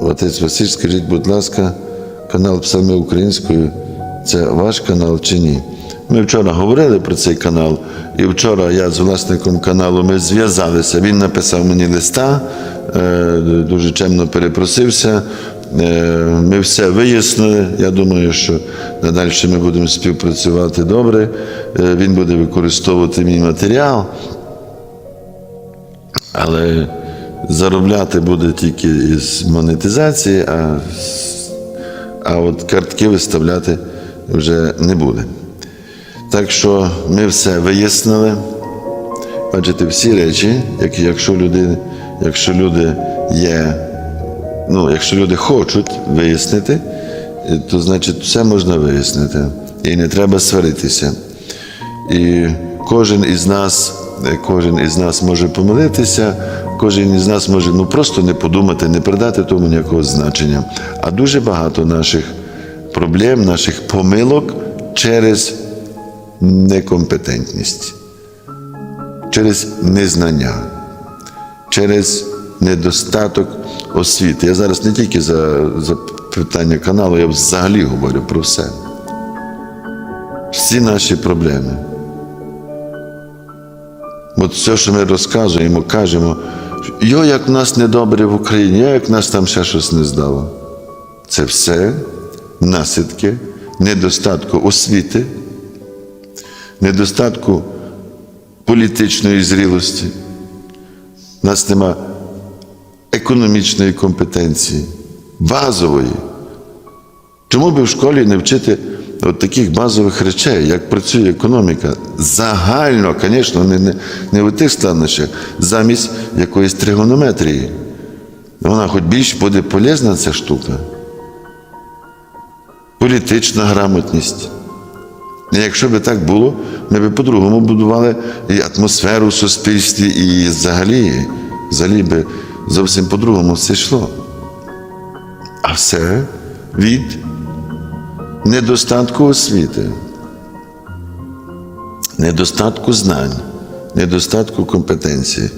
Отець Василь, скажіть, будь ласка, канал Псалми українською це ваш канал чи ні? Ми вчора говорили про цей канал, і вчора я з власником каналу ми зв'язалися. Він написав мені листа, е, дуже чемно перепросився. Е, Ми все вияснили. Я думаю, що надалі ми будемо співпрацювати добре. Е, Він буде використовувати мій матеріал. Але заробляти буде тільки із монетизації, а, а от картки виставляти вже не буде. Так що ми все вияснили. Бачите, всі речі, як, якщо, люди, якщо люди є, ну, якщо люди хочуть вияснити, е, то значить все можна вияснити. І не треба сваритися. І кожен із нас, е, кожен із нас може помилитися, кожен із нас може ну, просто не подумати, не придати тому ніякого значення. А дуже багато наших проблем, наших помилок через некомпетентність, через незнання, через недостаток освіти. Я зараз не тільки за, за питання каналу, я взагалі говорю про все. Всі наші проблеми. От все, що ми розказуємо, кажемо, йо, як нас недобре в Україні, йо, як нас там ще щось не здало. Це все наслідки недостатку освіти, недостатку політичної зрілості. У нас нема економічної компетенції, базової. Чому би в школі не вчити от таких базових речей, як працює економіка? Загально, звісно, не, не, не у тих складнощах, замість якоїсь тригонометрії. Вона хоч більш буде полезна ця штука. Політична грамотність. І якщо б так було, ми б по-другому будували і атмосферу в суспільстві, і взагалі, взагалі би зовсім по-другому все йшло. А все від недостатку освіти, недостатку знань, недостатку компетенції.